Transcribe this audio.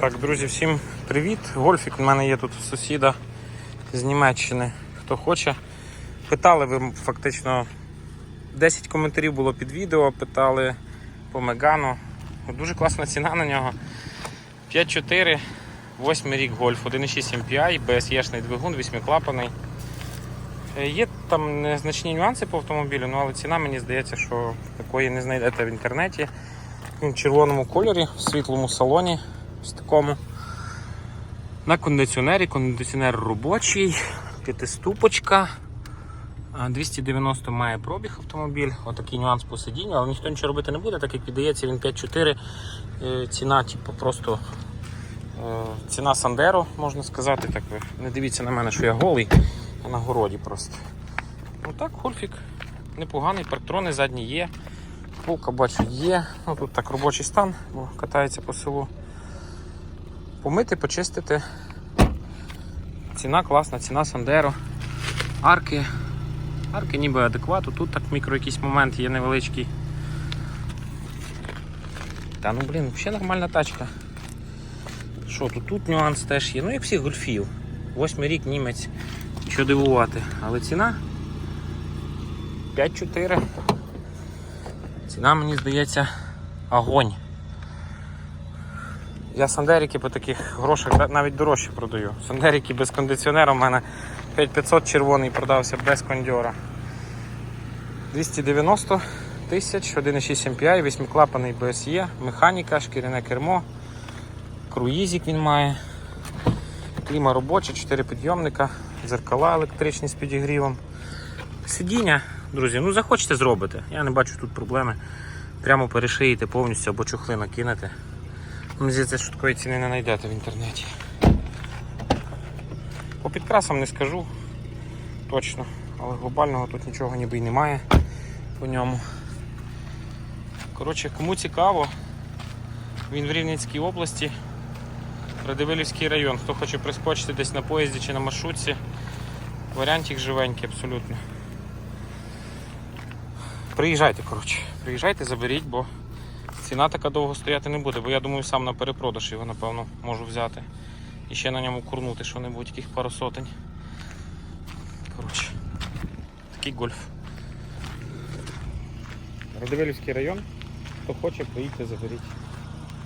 Так, друзі, всім привіт. Гольфік в мене є тут сусіда з Німеччини. Хто хоче. Питали ви фактично 10 коментарів було під відео, питали по Мегану. Дуже класна ціна на нього. 5.4, 8 рік гольф, 1.6 MPI, BSE-шний двигун, 8-клапаний. Е, Є там незначні нюанси по автомобілю, ну, але ціна мені здається, що такої не знайдете в інтернеті. В червоному кольорі, в світлому салоні, ось такому. На кондиціонері, кондиціонер робочий, п'ятиступочка. 290 має пробіг автомобіль, отакий нюанс по сидінню, але ніхто нічого робити не буде, так як піддається він 5.4. Е, Ціна, типу, просто е, ціна Сандеро, можна сказати. Так ви не дивіться на мене, що я голий, а на городі просто. Ну так, гольфік непоганий, парктрони задні є. Полка бачу є. Ну, тут так робочий стан, бо катається по селу. Помити, почистити. Ціна класна, ціна Сандеро. Арки. Арки ніби адеквату. Тут так мікро якийсь момент є невеличкий. Та ну блін, взагалі нормальна тачка. Що тут? Тут нюанс теж є. Ну як всіх гольфів. Восьмий рік німець. Що дивувати. Але ціна 5-4. Ціна, мені здається, огонь. Я сандерики по таких грошах навіть дорожче продаю. Сандерики без кондиціонера у мене 5500 червоний продався без кондьора. 290 тисяч, 1,6 MPI, 8-клапаний BSE, механіка, шкіряне кермо, круїзик він має, кліма робоча, 4 підйомника, дзеркала електричні з підігрівом. Сидіння, друзі, ну захочете зробите. Я не бачу тут проблеми. Прямо перешиєте повністю або чохли накинете. Мені здається, що такої ціни не знайдете в інтернеті. По підкрасам не скажу точно, але глобального тут нічого ніби й немає по ньому. Коротше, кому цікаво, він в Рівненській області, Радивилівський район. Хто хоче прискочити десь на поїзді чи на маршрутці, варіантик живенький абсолютно. Приїжджайте, коротше, приїжджайте, заберіть, бо ціна така довго стояти не буде, бо я думаю, сам на перепродаж його, напевно, можу взяти. І ще на ньому курнути що-небудь, яких пару сотень. Коротше, такий гольф. Радивилівський район. Хто хоче, приїдьте, заберіть.